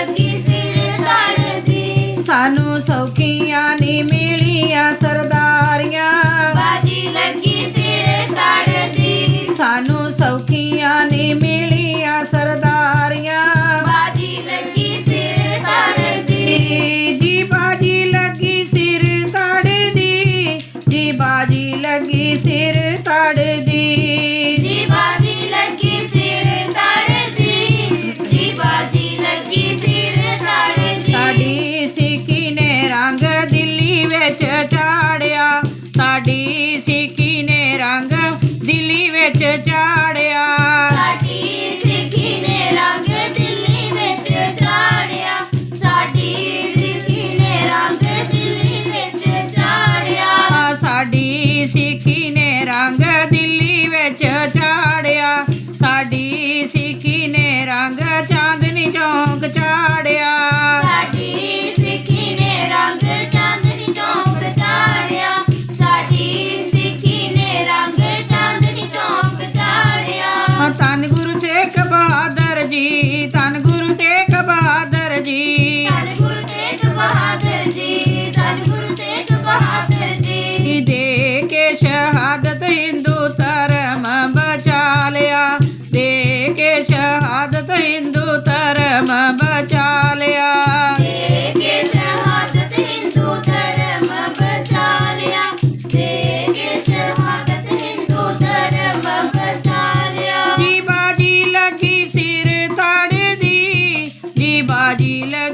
ਲੱਗੀ ਵਿੱਚ ਝਾੜਿਆ ਸਾਡੀ ਸਿੱਖੀ ਨੇ ਰੰਗ ਦਿੱਲੀ ਵਿੱਚ ਝਾੜਿਆ ਸਾਡੀ ਸਿੱਖੀ ਨੇ ਰੰਗ ਦਿੱਲੀ ਵਿੱਚ ਝਾੜਿਆ ਸਾਡੀ ਸਿੱਖੀ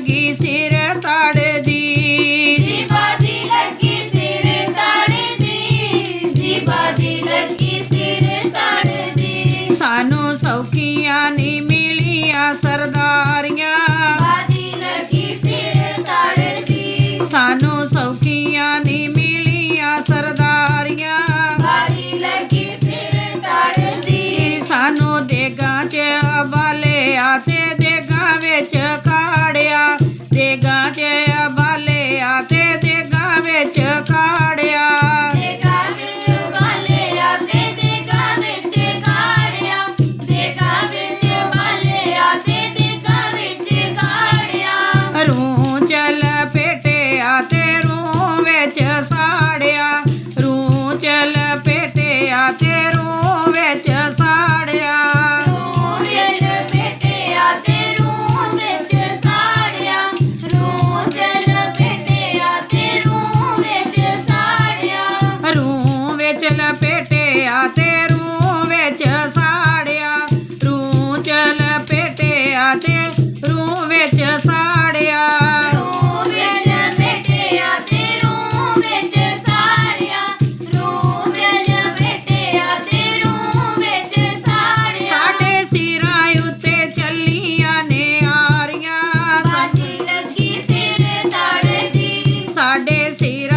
ਲੱਗੀ ਸਿਰ ਤੜਦੀ ਦੀ। ਲੱਗੀ ਸਾਨੂੰ ਸੌਖੀਆਂ ਸਰਦਾਰੀਆਂ। ਸਾਨੂੰ ਸੌਖੀਆਂ ਨਹੀਂ ਮਿਲੀਆਂ ਸਰਦਾਰੀਆਂ। ਬਾਦੀ ਲੱਗੀ ਸਿਰ ਤੜਦੀ ਸਾਨੂੰ ਦੇਗਾ ਚ decir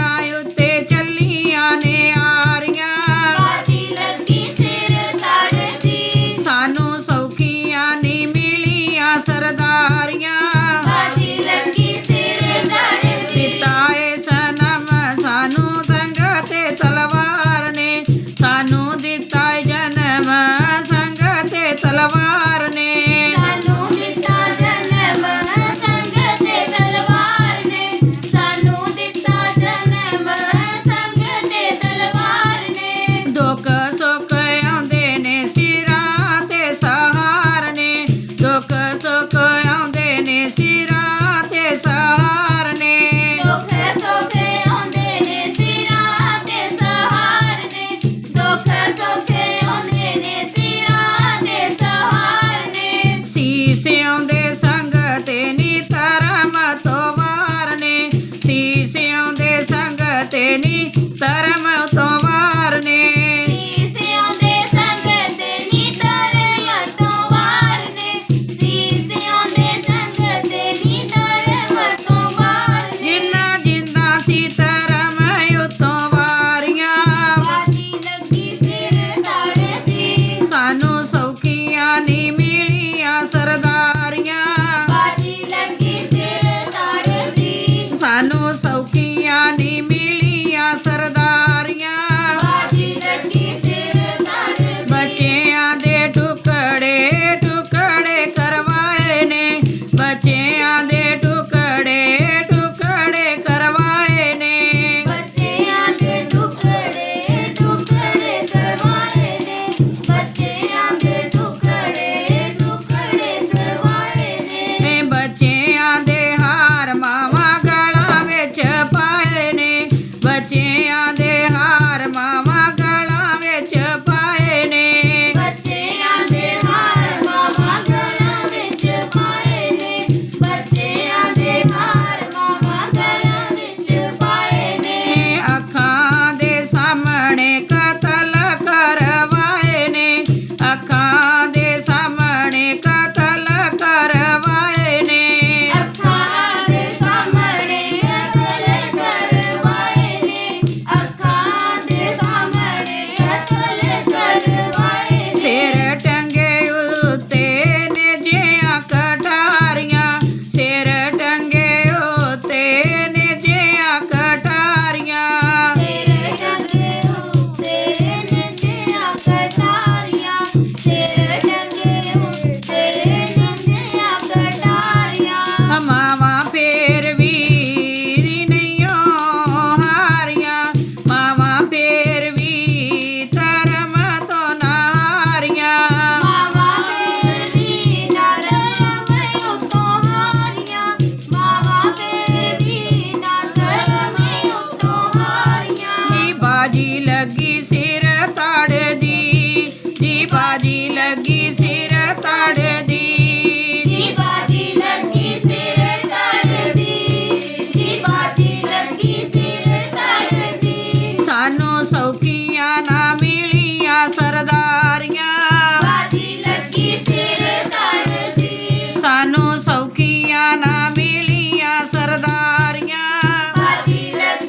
ਸਾਨੂੰ ਸੌਖੀਆਂ